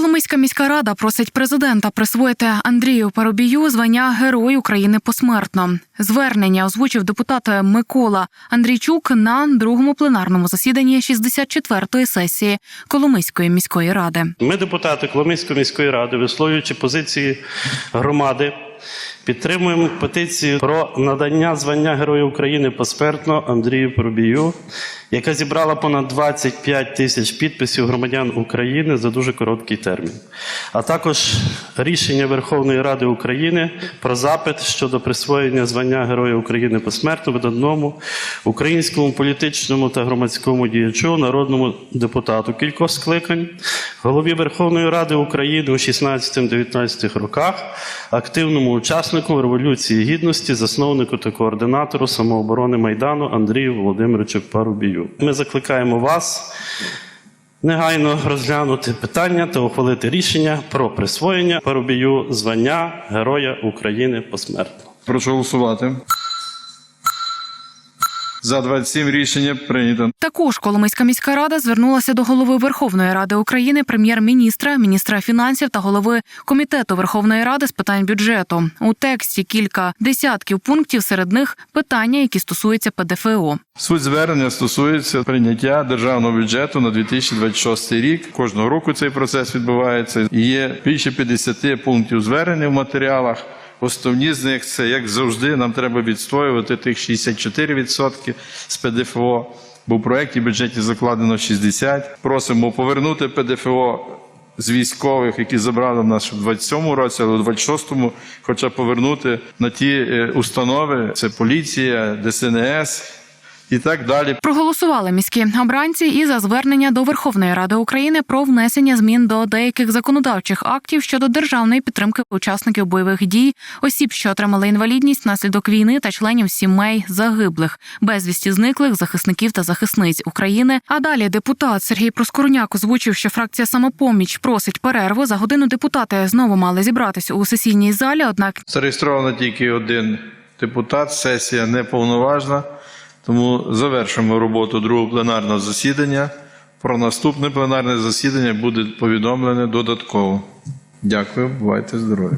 Коломийська міська рада просить президента присвоїти Андрію Парубію звання Герой України посмертно. Звернення озвучив депутат Микола Андрійчук на другому пленарному засіданні 64-ї сесії Коломийської міської ради. Ми, депутати Коломийської міської ради, висловлюючи позиції громади, підтримуємо петицію про надання звання Героя України посмертно Андрію Поробію, яка зібрала понад 25 тисяч підписів громадян України за дуже короткий термін, а також рішення Верховної Ради України про запит щодо присвоєння звання Героя України посмертно видатному українському політичному та громадському діячу, народному депутату кількох скликань, голові Верховної Ради України у 16-19 роках, активному учаснику Революції Гідності, засновнику та координатору самооборони Майдану Андрію Володимировичу Парубію. Ми закликаємо вас негайно розглянути питання та ухвалити рішення про присвоєння Парубію звання Героя України посмертно. Прошу голосувати. За 27 рішення прийнято. Також Коломийська міська рада звернулася до голови Верховної Ради України, прем'єр-міністра, міністра фінансів та голови комітету Верховної Ради з питань бюджету. У тексті кілька десятків пунктів, серед них питання, які стосуються ПДФО. Суть звернення стосується прийняття державного бюджету на 2026 рік. Кожного року цей процес відбувається. Є більше 50 пунктів звернення в матеріалах. Основні з них це, як завжди, нам треба відстоювати тих 64% з ПДФО, бо в проєкті бюджеті закладено 60%. Просимо повернути ПДФО з військових, які забрали в нас в 27-му році, але в 26-му, хоча повернути на ті е, установи: це поліція, ДСНС і так далі. Проголосували міські обранці і за звернення до Верховної Ради України про внесення змін до деяких законодавчих актів щодо державної підтримки учасників бойових дій, осіб, що отримали інвалідність внаслідок війни та членів сімей загиблих, безвісті зниклих захисників та захисниць України. А далі депутат Сергій Проскорняк озвучив, що фракція самопоміч просить перерву. За годину депутати знову мали зібратися у сесійній залі. Однак Зареєстровано тільки один депутат, сесія неповноважна, тому завершимо роботу другого пленарного засідання. Про наступне пленарне засідання буде повідомлене додатково. Дякую, бувайте здорові.